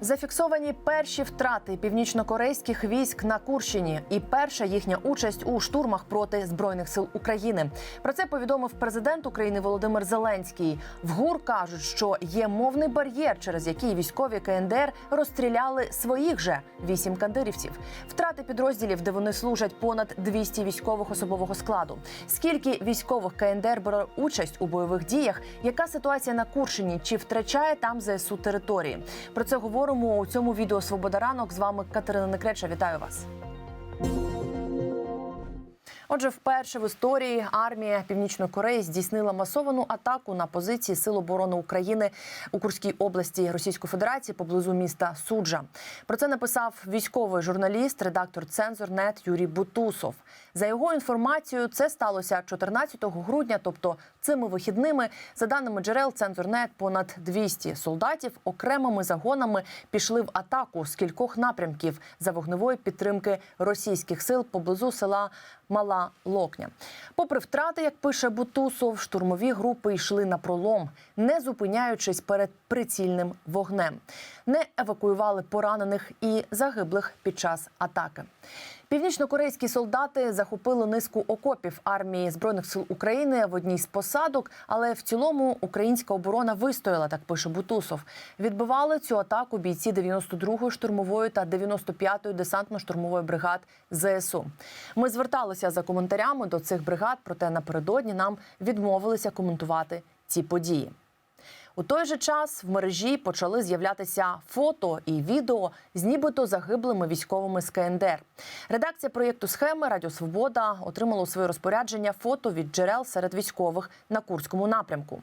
Зафіксовані перші втрати північнокорейських військ на Курщині і перша їхня участь у штурмах проти збройних сил України. Про це повідомив президент України Володимир Зеленський. В ГУР кажуть, що є мовний бар'єр, через який військові КНДР розстріляли своїх же вісім кандирівців. Втрати підрозділів, де вони служать понад 200 військових особового складу. Скільки військових КНДР бере участь у бойових діях? Яка ситуація на Курщині? Чи втрачає там ЗСУ території? Про це говоримо у цьому відео Свобода ранок. З вами Катерина Некреча. Вітаю вас. Отже, вперше в історії армія Північної Кореї здійснила масовану атаку на позиції Сил оборони України у Курській області Російської Федерації поблизу міста Суджа. Про це написав військовий журналіст, редактор Цензорнет Юрій Бутусов. За його інформацією, це сталося 14 грудня, тобто цими вихідними. За даними джерел Цензорнет, понад 200 солдатів окремими загонами пішли в атаку з кількох напрямків за вогневої підтримки російських сил поблизу села Мала Локня. Попри втрати, як пише Бутусов, штурмові групи йшли на пролом, не зупиняючись перед прицільним вогнем, не евакуювали поранених і загиблих під час атаки. Північнокорейські солдати захопили низку окопів армії збройних сил України в одній з посадок, але в цілому українська оборона вистояла, так пише Бутусов. Відбивали цю атаку бійці 92-ї штурмової та 95-ї десантно-штурмової бригад ЗСУ. Ми зверталися за коментарями до цих бригад, проте напередодні нам відмовилися коментувати ці події. У той же час в мережі почали з'являтися фото і відео з нібито загиблими військовими з КНДР. Редакція проєкту схеми Радіо Свобода отримала у своє розпорядження фото від джерел серед військових на Курському напрямку.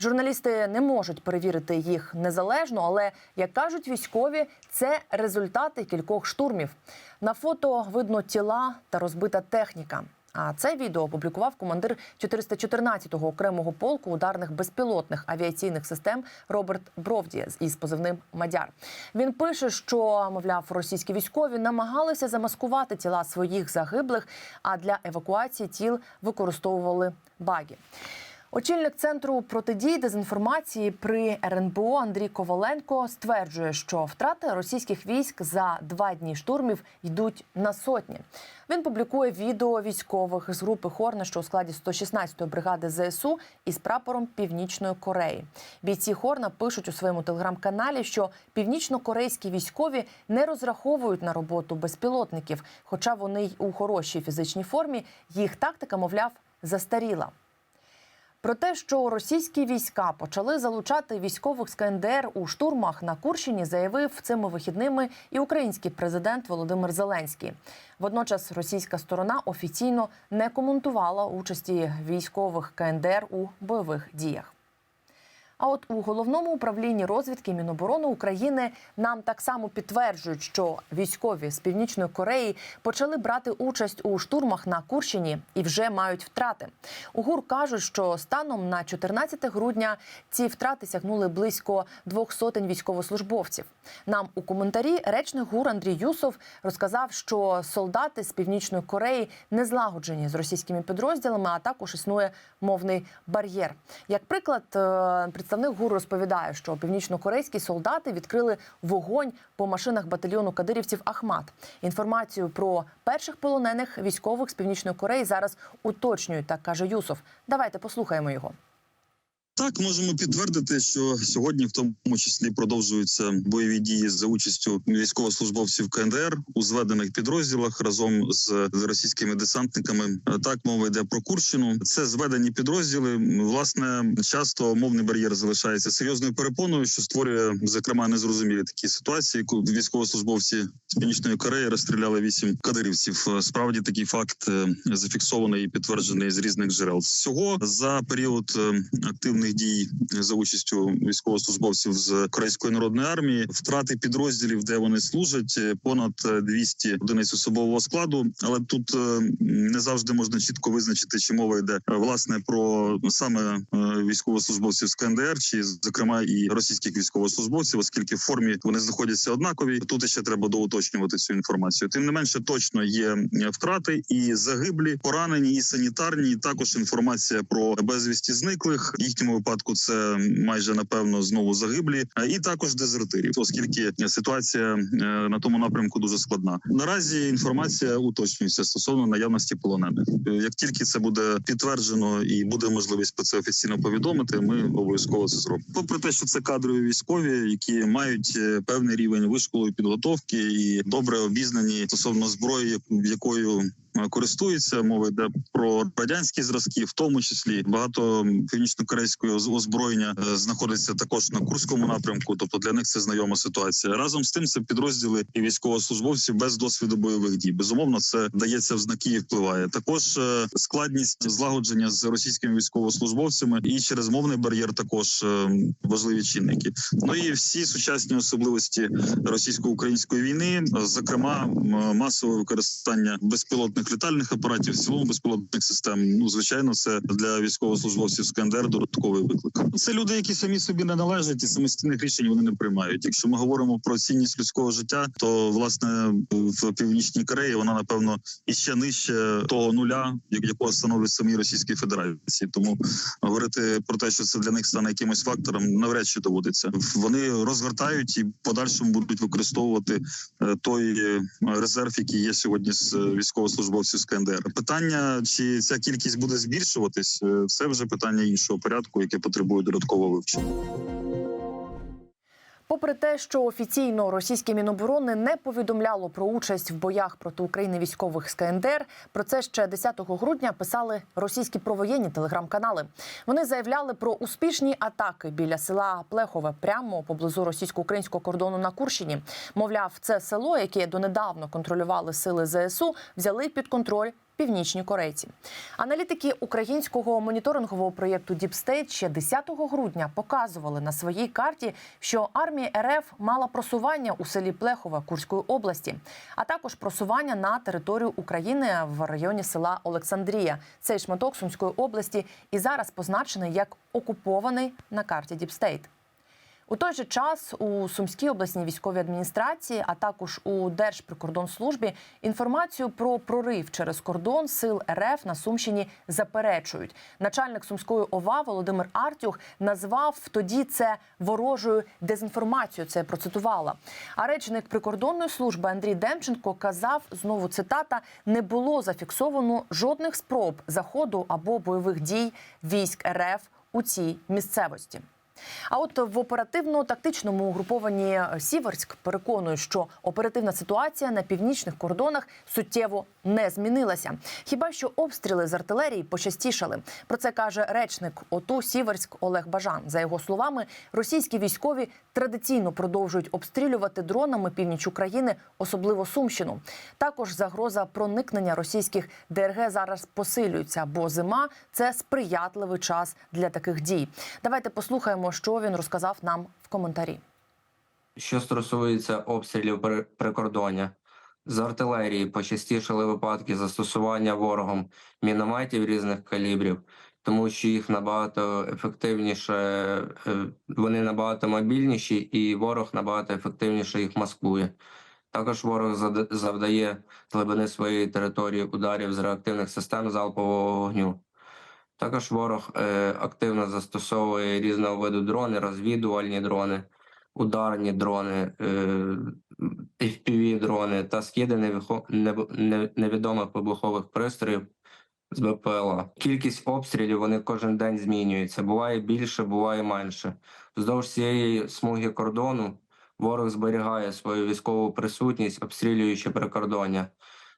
Журналісти не можуть перевірити їх незалежно, але як кажуть військові, це результати кількох штурмів. На фото видно тіла та розбита техніка. А це відео опублікував командир 414-го окремого полку ударних безпілотних авіаційних систем Роберт Бровді із позивним Мадяр. Він пише, що мовляв, російські військові намагалися замаскувати тіла своїх загиблих, а для евакуації тіл використовували баги. Очільник центру протидії дезінформації при РНБО Андрій Коваленко стверджує, що втрати російських військ за два дні штурмів йдуть на сотні. Він публікує відео військових з групи Хорна, що у складі 116-ї бригади ЗСУ із прапором Північної Кореї. Бійці Хорна пишуть у своєму телеграм-каналі, що північно-корейські військові не розраховують на роботу безпілотників, хоча вони й у хорошій фізичній формі. Їх тактика, мовляв, застаріла. Про те, що російські війська почали залучати військових з КНДР у штурмах на Курщині, заявив цими вихідними і український президент Володимир Зеленський. Водночас російська сторона офіційно не коментувала участі військових КНДР у бойових діях. А от у головному управлінні розвідки Міноборони України нам так само підтверджують, що військові з північної Кореї почали брати участь у штурмах на Курщині і вже мають втрати. У ГУР кажуть, що станом на 14 грудня ці втрати сягнули близько двох сотень військовослужбовців. Нам у коментарі речник ГУР Андрій Юсов розказав, що солдати з північної Кореї не злагоджені з російськими підрозділами, а також існує мовний бар'єр. Як приклад, е, представник ГУР розповідає, що північнокорейські солдати відкрили вогонь по машинах батальйону кадирівців Ахмат. Інформацію про перших полонених військових з північної Кореї зараз уточнюють, так каже Юсов. Давайте послухаємо його. Так, можемо підтвердити, що сьогодні, в тому числі, продовжуються бойові дії за участю військовослужбовців КНДР у зведених підрозділах разом з, російськими десантниками. Так мова йде про Курщину. Це зведені підрозділи. Власне, часто мовний бар'єр залишається серйозною перепоною, що створює зокрема незрозумілі такі ситуації. Військовослужбовці з північної Кореї розстріляли вісім кадирівців. Справді такий факт е, зафіксований і підтверджений з різних джерел. Всього за період е, активних дій за участю військовослужбовців з Корейської народної армії, втрати підрозділів, де вони служать, е, понад е, 200 одиниць особового складу. Але тут е, не завжди можна чітко визначити, чи мова йде е, власне про саме військовослужбовців з КНДР, чи зокрема і російських військовослужбовців, оскільки в формі вони знаходяться однакові. Тут ще треба доуточнювати цю інформацію. Тим не менше, точно є втрати і загиблі, поранені, і санітарні. І також інформація про безвісті зниклих. Їхньому будь-якому випадку це майже напевно знову загиблі, і також дезертирів, оскільки ситуація е, на тому напрямку дуже складна. Наразі інформація уточнюється стосовно наявності полонених. Е, Як тільки це буде підтверджено і буде можливість про це офіційно повідомити, ми обов'язково це зробимо. Попри те, що це кадрові військові, які мають е, певний рівень вишколу і підготовки і добре обізнані стосовно зброї, якою користуються. Мова йде про радянські зразки, в тому числі багато північно-корейської оз- озброєння е, знаходиться також на курському напрямку. Тобто для них це знайома ситуація. Разом з тим, це підрозділи і військовослужбовці без досвіду бойових дій. Безумовно, це дається в знаки і впливає. Також е, складність злагодження з російськими військовослужбовцями і через мовний бар'єр також е, важливі чинники. Ну і всі сучасні особливості російсько-української війни, е, зокрема масове використання безпілотних літальних апаратів, в цілому безпілотних систем. Ну звичайно, це для військовослужбовців з КНДР додатковий виклик. Це люди, які самі собі не належать, і самостійних рішень вони не приймають. Якщо ми говоримо про цінність людського життя, то власне в північній Кореї вона напевно іще нижче того нуля, як- якого становить самі Російській Федерації. Тому говорити про те, що це для них стане якимось фактором, навряд чи доводиться. Вони розгортають і подальшому будуть використовувати е, той е, резерв, який є сьогодні з е, військовослужбовців з. Питання чи ця кількість буде збільшуватись, е, це вже питання іншого порядку, яке потребує додаткового вивчення. Попри те, що офіційно російське міноборони не повідомляло про участь в боях проти України військових з КНДР, про це ще 10 грудня писали російські провоєнні телеграм-канали. Вони заявляли про успішні атаки біля села Плехове прямо поблизу російсько-українського кордону на Курщині. Мовляв, це село, яке донедавно контролювали сили ЗСУ, взяли під контроль північні корейці. Аналітики українського моніторингового проєкту State ще 10 грудня показували на своїй карті, що армія РФ мала просування у селі Плехове Курської області, а також просування на територію України в районі села Олександрія. Цей шматок Сумської області і зараз позначений як окупований на карті State. У той же час у Сумській обласній військовій адміністрації, а також у Держприкордонслужбі інформацію про прорив через кордон сил РФ на Сумщині заперечують. Начальник Сумської ОВА Володимир Артюх назвав тоді це ворожою дезінформацією. Це я процитувала. А речник прикордонної служби Андрій Демченко казав знову цитата: не було зафіксовано жодних спроб заходу або бойових дій військ РФ у цій місцевості. А от в оперативно-тактичному угрупованні Сіверськ переконують, що оперативна ситуація на північних кордонах суттєво не змінилася. Хіба що обстріли з артилерії почастішали. Про це каже речник ОТУ Сіверськ Олег Бажан. За його словами, російські військові традиційно продовжують обстрілювати дронами північ України, особливо Сумщину. Також загроза проникнення російських ДРГ зараз посилюється, бо зима це сприятливий час для таких дій. Давайте послухаємо, що він розказав нам в коментарі. Що стосується обстрілів прикордоння, з артилерії почастішали випадки застосування ворогом мінометів різних калібрів, тому що їх набагато ефективніше, е, вони набагато мобільніші, і ворог набагато ефективніше їх маскує. Також ворог завдає глибини своєї території ударів з реактивних систем залпового вогню. Також ворог е, активно застосовує різного виду дрони, розвідувальні дрони, ударні дрони, е, fpv дрони та скиди невідомих вибухових пристроїв з БПЛА. Кількість обстрілів вони кожен день змінюються. Буває більше, буває менше. Вздовж цієї смуги кордону ворог зберігає свою військову присутність, обстрілюючи прикордоння.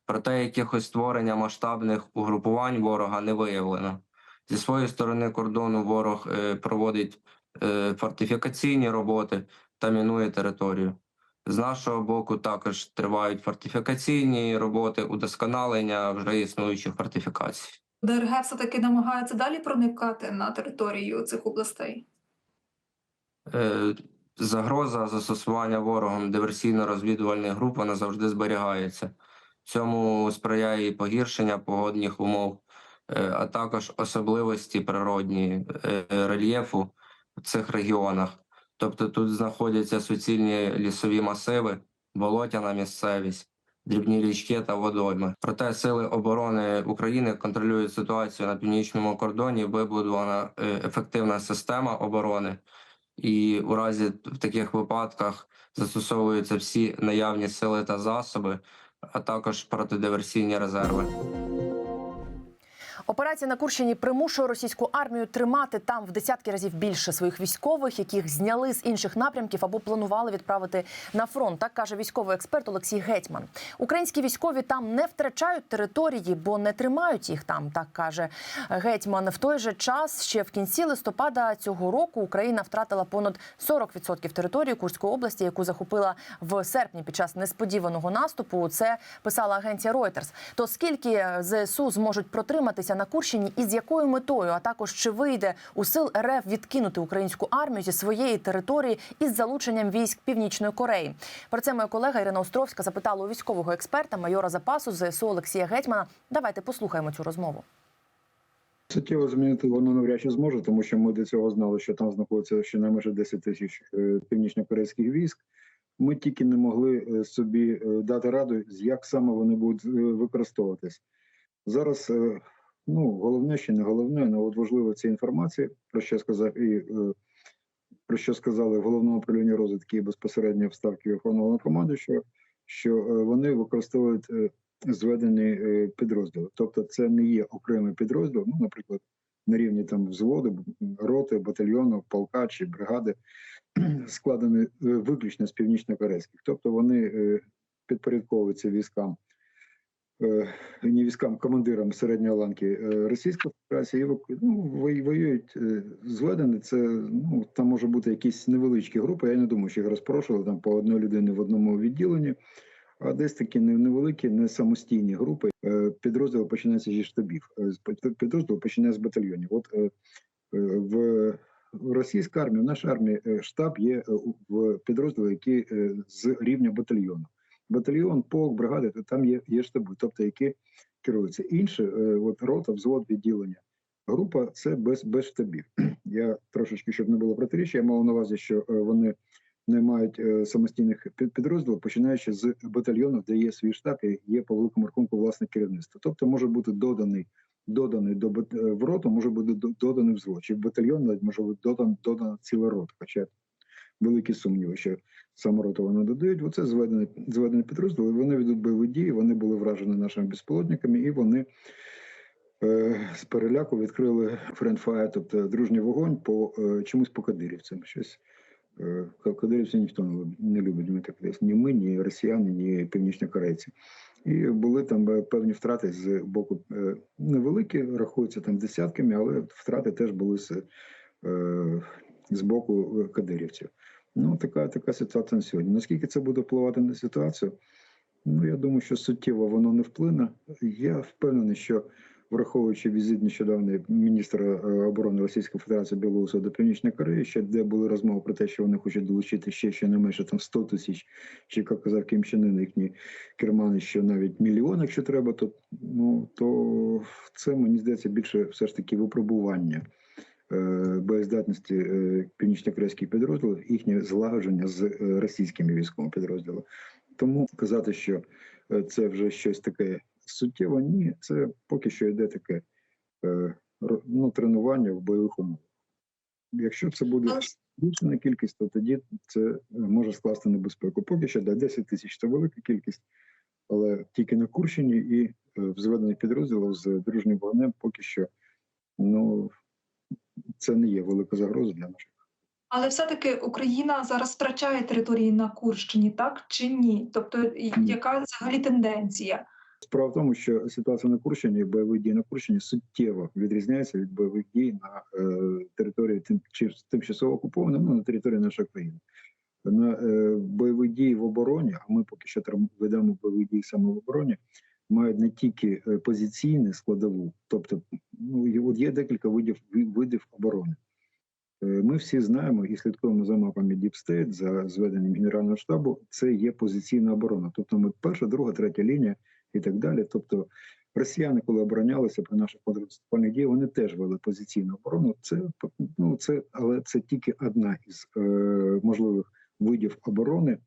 Проте якихось створення масштабних угрупувань ворога не виявлено. Зі своєї сторони кордону ворог е, проводить е, фортифікаційні роботи та мінує територію. З нашого боку також тривають фортифікаційні роботи, удосконалення вже існуючих фортифікацій. ДРГ все-таки намагається далі проникати на територію цих областей. Е, Загроза застосування ворогом диверсійно-розвідувальних груп вона завжди зберігається. Цьому сприяє і погіршення погодних умов, а також особливості природні е, рельєфу в цих регіонах. Тобто тут знаходяться суцільні лісові масиви, болотяна місцевість, дрібні річки та водойми. Проте сили оборони України контролюють ситуацію на північному кордоні. Вибудована е, ефективна система оборони, і у разі в таких випадках застосовуються всі наявні сили та засоби, а також протидиверсійні резерви. Операція на Курщині примушує російську армію тримати там в десятки разів більше своїх військових, яких зняли з інших напрямків або планували відправити на фронт. Так каже військовий експерт Олексій Гетьман. Українські військові там не втрачають території, бо не тримають їх там. Так каже Гетьман. В той же час ще в кінці листопада цього року Україна втратила понад 40% території Курської області, яку захопила в серпні під час несподіваного наступу. Це писала агенція Reuters. То скільки ЗСУ зможуть протриматися на Курщині і з якою метою, а також чи вийде у сил РФ відкинути українську армію зі своєї території із залученням військ Північної Кореї? Про це моя колега Ірина Островська запитала у військового експерта майора запасу ЗСУ Олексія Гетьмана. Давайте послухаємо цю розмову. Суттєво змінити воно навряд чи зможе, тому що ми до цього знали, що там знаходиться щонайменше 10 тисяч е, північно-корейських військ. Ми тільки не могли е, собі е, дати раду, як саме вони будуть використовуватись. Зараз ну головне ще не головне, але от важлива ця інформація, про що сказав і е, про що сказали в головному управлінні розвідки і безпосередньо в ставки Верховного команди, що, що е, вони використовують е, зведені підрозділи. Тобто, це не є окремий підрозділ, ну, наприклад, на рівні там взводу, роти, батальйону, полка чи бригади, складені виключно з північно-корейських. Тобто вони підпорядковуються військам. Е, Не військам, командирам середньої ланки е, Російської Федерації ну, воюють е, зведені. Це ну там може бути якісь невеличкі групи. Я не думаю, що їх розпрошували там по одній людині в одному відділенні а десь такі невеликі, не самостійні групи. Підрозділ починається зі штабів. Підрозділ починає з батальйонів. От в російській армії, в нашій армії штаб є в підрозділі, які з рівня батальйону. Батальйон, полк, бригада, то там є, є штаби, тобто які керуються. Інше, е, от рота, взвод, відділення. Група це без, без штабів. Я трошечки, щоб не було протиріччя, я мав на увазі, що е, вони не мають е, самостійних під- підрозділів, починаючи з батальйону, де є свій штаб і є по великому рахунку власне керівництво. Тобто може бути доданий доданий до в роту, може бути доданий взвод. Чи в батальйон навіть може бути додан, додана ціла рота. Хоча великі сумніви, що саме роту вони додають. Оце зведений зведений підрозділ. Вони ведуть бойові дії. Вони були вражені нашими безпілотниками, і вони. е, З переляку відкрили френдфайр, тобто дружній вогонь по е, чомусь по кадирівцям. Щось Е, Кадирівці ніхто не любить, не ми так десь. Ні ми, ні росіяни, ні північнокорейці. І були там е, певні втрати з боку е, невеликі, рахуються там десятками, але втрати теж були з, е, з боку кадирівців. Ну, така, така ситуація на сьогодні. Наскільки це буде впливати на ситуацію? Ну, я думаю, що суттєво воно не вплине. Я впевнений, що враховуючи візит нещодавний міністра е, оборони Російської Федерації Білоруса до Північної Кореї, ще де були розмови про те, що вони хочуть долучити ще щонайменше там 100 тисяч, чи як казав Ким Чен їхні кермани, що навіть мільйон, якщо треба, то ну то це мені здається більше все ж таки випробування. Е, Боєздатності е, північно-корейських підрозділів, їхнє злагодження з е, російськими військовими підрозділами. Тому казати, що це вже щось таке суттєво, ні, це поки що йде таке ну, тренування в бойових умовах. Якщо це буде збільшена кількість, то тоді це може скласти небезпеку. Поки що да, 10 тисяч це велика кількість, але тільки на Курщині і в зведених підрозділів з дружнім вогнем поки що ну, це не є велика загроза для наших. Але все-таки Україна зараз втрачає території на Курщині, так чи ні? Тобто, яка взагалі тенденція? Справа в тому, що ситуація на Курщині, бойові дії на Курщині суттєво відрізняється від бойових дій на е, території тим, чи тимчасово окупованої, ну на території нашої країни. На е, бойові дії в обороні, а ми поки що ведемо бойові дії саме в обороні, мають не тільки е, позиційну складову, тобто ну от є декілька видів видів оборони. Е, Ми всі знаємо і слідкуємо за мапами State, за зведенням Генерального штабу. Це є позиційна оборона. Тобто ми перша, друга, третя лінія і так далі. Тобто росіяни, коли оборонялися при наших контрнаступальних діях, вони теж вели позиційну оборону. Це ну це, але це тільки одна із е, можливих видів оборони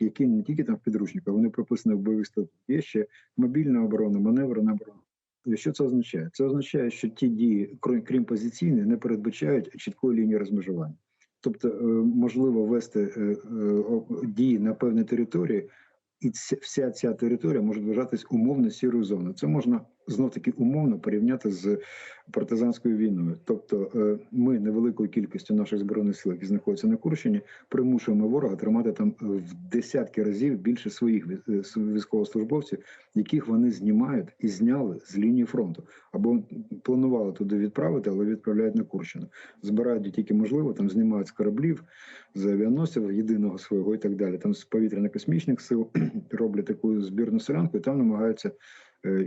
які не тільки там в підручниках, вони прописані в бойових статутах. Є ще мобільна оборона, маневрена оборона. І Що це означає? Це означає, що ті дії, крім, позиційних, не передбачають чіткої лінії розмежування. Тобто, е, можливо вести е, е, дії на певній території, і вся ця територія може вважатись умовно сірою зоною. Це можна знов таки умовно порівняти з партизанською війною. Тобто, е, ми невеликою кількістю наших збройних сил, які знаходяться на Курщині, примушуємо ворога тримати там е, в десятки разів більше своїх е, військовослужбовців, яких вони знімають і зняли з лінії фронту, або планували туди відправити, але відправляють на Курщину. Збирають тільки можливо, там знімають з кораблів, з авіаносців єдиного свого і так далі. Там з повітряно-космічних сил роблять таку збірну селянку, і там намагаються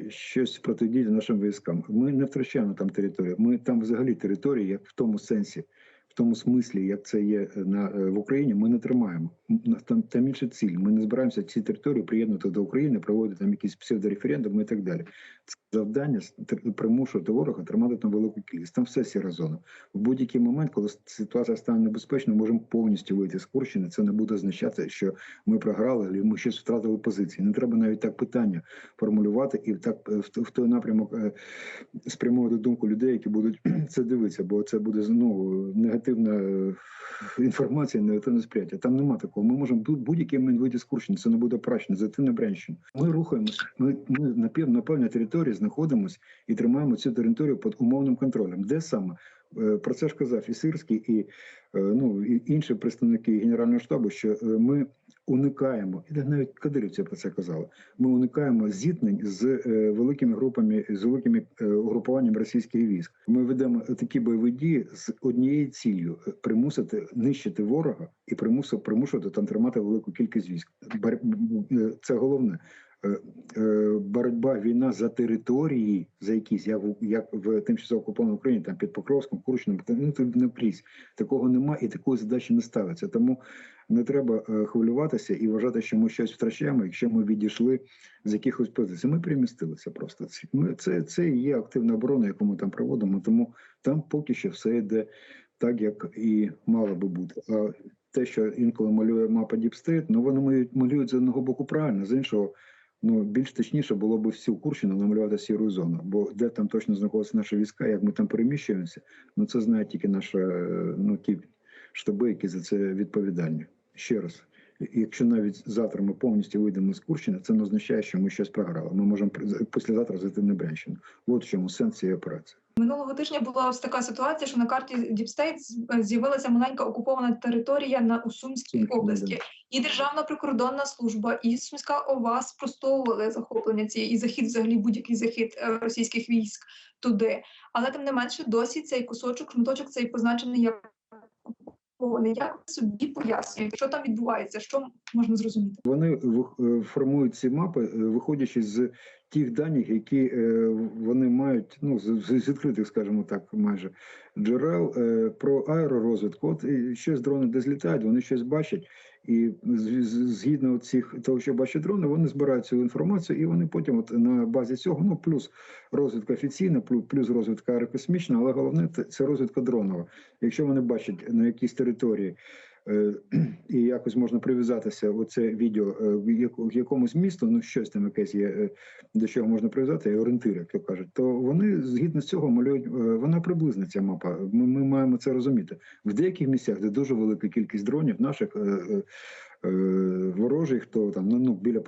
щось протидіяти нашим військам. Ми не втрачаємо там територію. Ми там взагалі території, як в тому сенсі, в тому смислі, як це є на е, в Україні, ми не тримаємо. Там, там інша ціль. Ми не збираємося ці території приєднати до України, проводити там якісь псевдореферендуми і так далі. Це завдання примушувати ворога тримати там велику кількість. Там все сіра зона. В будь-який момент, коли ситуація стане небезпечною, можемо повністю вийти з Курщини. Це не буде означати, що ми програли, або ми щось втратили позиції. Не треба навіть так питання формулювати і так е, в, той напрямок е, спрямовувати думку людей, які будуть це дивитися, бо це буде знову негативна е, інформація, негативне сприяття. Там нема такого. Ми можемо будь- будь-який момент вийти з Курщини. Це не буде прачне, зайти не Брянщину. Ми рухаємося. Ми, ми на пев- на певній території знаходимося і тримаємо цю територію під умовним контролем. Де саме? Е, Про це ж казав і Сирський, і е, ну і інші представники Генерального штабу, що е, ми уникаємо, і навіть кадирівці про це казали. Ми уникаємо зіткнень з великими групами, з великими угрупуванням російських військ. Ми ведемо такі бойові дії з однією ціллю примусити нищити ворога і примусити примушувати там тримати велику кількість військ. Це головне. Е, е, боротьба, війна за території, за якісь, як, в- як в тимчасово окупованій Україні, там під Покровськом, Курщином, ну тут не прісь. Такого нема і такої задачі не ставиться. Тому не треба е, хвилюватися і вважати, що ми щось втрачаємо, якщо ми відійшли з якихось позицій. Ми перемістилися просто. Ми, це, це і є активна оборона, яку ми там проводимо, тому там поки що все йде так, як і мало би бути. А те, що інколи малює мапа Діпстейт, ну вони малюють з одного боку правильно, з іншого. Ну, більш точніше було б всю Курщину намалювати сіру зону, бо де там точно знаходяться наші війська, як ми там переміщуємося, ну це знають тільки наші ну, ті штаби, які за це відповідальні. Ще раз, якщо навіть завтра ми повністю вийдемо з Курщини, це не означає, що ми щось програли. Ми можемо післязавтра зайти на Брянщину. От в чому сенс цієї операції. Минулого тижня була ось така ситуація, що на карті Діпстейт з'явилася маленька окупована територія на у Сумській області. І Державна прикордонна служба, і Сумська ОВА спростовували захоплення цієї і захід, взагалі будь-який захід е, російських військ туди. Але тим не менше, досі цей кусочок, шматочок цей позначений як окупований. Як собі пояснюєте, що там відбувається, що можна зрозуміти? Вони е, формують ці мапи, е, виходячи з тих даних, які е, вони мають ну з, відкритих, скажімо так, майже джерел е, про аеророзвитку. От щось дрони де злітають, вони щось бачать, і згідно цих того, що бачать дрони, вони збирають цю інформацію, і вони потім, от на базі цього, ну плюс розвідка офіційна, плю- плюс розвідка аерокосмічна, але головне це розвідка дронова. Якщо вони бачать на якійсь території. Е, І якось можна прив'язатися оце відео е, в якомусь місту, ну щось там якесь є, е, до чого можна прив'язати, орієнтир, як то кажуть, то вони згідно з цього малюють, вона приблизна ця мапа. Ми, ми маємо це розуміти. В деяких місцях, де дуже велика кількість дронів, наших е, е, е, ворожих, то там ну, ну біля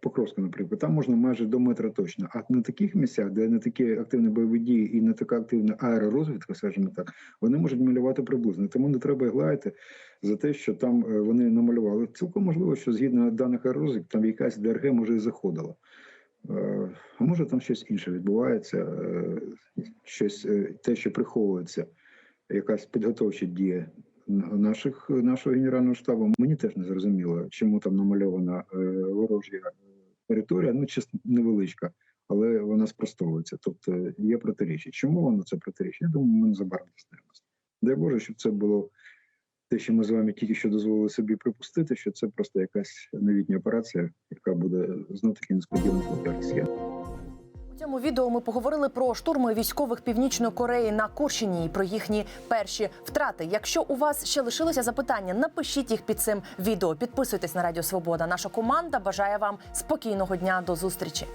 Покровська, наприклад, там можна майже до метра точно. А на таких місцях, де не такі активні бойові дії і не така активна аеророзвідка, скажімо так, вони можуть малювати приблизно. Тому не треба глаяти за те, що там е, вони намалювали. Цілком можливо, що згідно даних аеророзвідок, там якась ДРГ може і заходила. Е, А може там щось інше відбувається, е, щось те, що приховується, якась підготовча дія наших нашого генерального штабу. Мені теж не зрозуміло, чому там намальована е, ворожа територія, ну чесно, невеличка, але вона спростовується. Тобто є протиріччя. Чому воно це протиріччя? Я думаю, ми незабаром дізнаємося. Дай Боже, щоб це було те, що ми з вами тільки що дозволили собі припустити, що це просто якась новітня операція, яка буде знов таки несподіванкою для росіян. Цьому відео ми поговорили про штурми військових північної Кореї на Курщині і про їхні перші втрати. Якщо у вас ще лишилося запитання, напишіть їх під цим відео. Підписуйтесь на Радіо Свобода. Наша команда бажає вам спокійного дня. До зустрічі.